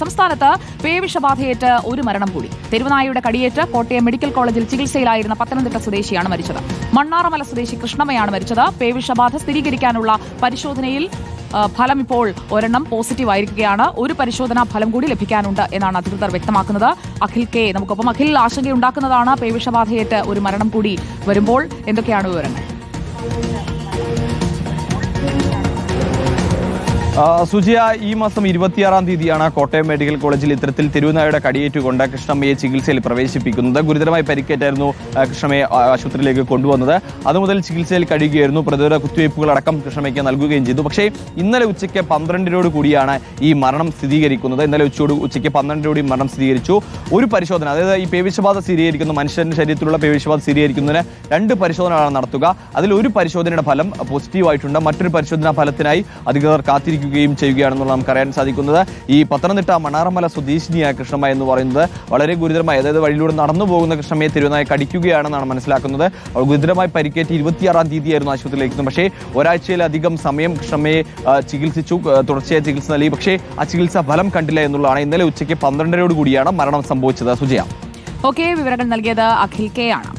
സംസ്ഥാനത്ത് പേവിഷബാധയേറ്റ് ഒരു മരണം കൂടി. തെരുവുനായയുടെ കടിയേറ്റ് കോട്ടയം മെഡിക്കൽ കോളേജിൽ ചികിത്സയിലായിരുന്ന പത്തനംതിട്ട സ്വദേശിയാണ് മരിച്ചത്. മണ്ണാറമല സ്വദേശി കൃഷ്ണമ്മയാണ് മരിച്ചത്. പേവിഷബാധ സ്ഥിരീകരിക്കാനുള്ള പരിശോധനയിൽ ഫലം ഇപ്പോൾ ഒരെണ്ണം പോസിറ്റീവ് ആയിരിക്കുകയാണ്. ഒരു പരിശോധനാ ഫലം കൂടി ലഭിക്കാനുണ്ട് എന്നാണ് അധികൃതർ വ്യക്തമാക്കുന്നത്. അഖിൽ കെ നമുക്കൊപ്പം അഖിൽ ആശങ്കയുണ്ടാക്കുന്നതാണ് പേവിഷബാധയേറ്റ് ഒരു മരണം കൂടി വരുമ്പോൾ. എന്തൊക്കെയാണ് വിവരങ്ങൾ? സുജിയ ഈ മാസം ഇരുപത്തിയാറാം തീയതിയാണ് കോട്ടയം മെഡിക്കൽ കോളേജിൽ ഇത്തരത്തിൽ തിരുവനായുടെ കടിയേറ്റുകൊണ്ട് കൃഷ്ണമ്മയെ ചികിത്സയിൽ പ്രവേശിപ്പിക്കുന്നത്. ഗുരുതരമായി പരിക്കേറ്റായിരുന്നു കൃഷ്ണമ്മയെ ആശുപത്രിയിലേക്ക് കൊണ്ടുവന്നത്. അതുമുതൽ ചികിത്സയിൽ കഴിയുകയായിരുന്നു. പ്രതിരോധ കുത്തിവയ്പ്പുകൾ അടക്കം കൃഷ്ണമ്മയ്ക്ക് നൽകുകയും ചെയ്തു. പക്ഷേ ഇന്നലെ ഉച്ചയ്ക്ക് പന്ത്രണ്ടിനോട് കൂടിയാണ് ഈ മരണം സ്ഥിരീകരിക്കുന്നത്. ഇന്നലെ ഉച്ചയോട് ഉച്ചയ്ക്ക് പന്ത്രണ്ടിനോട് ഈ മരണം സ്ഥിരീകരിച്ചു. ഒരു പരിശോധന അതായത് ഈ പേവിഷബാധ സ്ഥിരീകരിക്കുന്ന മനുഷ്യന്റെ ശരീരത്തിലുള്ള പേവിഷബാധ സ്ഥിരീകരിക്കുന്നതിന് രണ്ട് പരിശോധനകളാണ് നടത്തുക. അതിൽ ഒരു പരിശോധനയുടെ ഫലം പോസിറ്റീവ് ആയിട്ടുണ്ട്. മറ്റൊരു പരിശോധനാ ഫലത്തിനായി അധികൃതർ കാത്തിരിക്കുകയും ചെയ്യുകയാണെന്നുള്ള നമുക്ക് അറിയാൻ സാധിക്കുന്നത് ഈ പത്തനംതിട്ട മണാറമല സ്വദേശിനിയായ കൃഷ്ണമ്മ എന്ന് പറയുന്നത് വളരെ ഗുരുതരമായി അതായത് വഴിയിലൂടെ നടന്നു പോകുന്ന കൃഷ്ണമ്മയെ തിരുവനായി കടിക്കുകയാണെന്നാണ് മനസ്സിലാക്കുന്നത്. അവൾ ഗുരുതരമായി പരിക്കേറ്റ് ഇരുപത്തിയാറാം തീയതിയായിരുന്നു ആശുപത്രിയിലേക്ക് പക്ഷേ ഒരാഴ്ചയിലധികം സമയം കൃഷ്ണമ്മയെ ചികിത്സിച്ചു തുടർച്ചയായി ചികിത്സ നൽകി. പക്ഷേ ആ ചികിത്സ ഫലം കണ്ടില്ല എന്നുള്ളതാണ്. ഇന്നലെ ഉച്ചയ്ക്ക് പന്ത്രണ്ടരയോട് കൂടിയാണ് മരണം സംഭവിച്ചത്. സുജയ. ഓക്കെ വിവരങ്ങൾ നൽകിയത് അഖിൽ കെ ആണ്.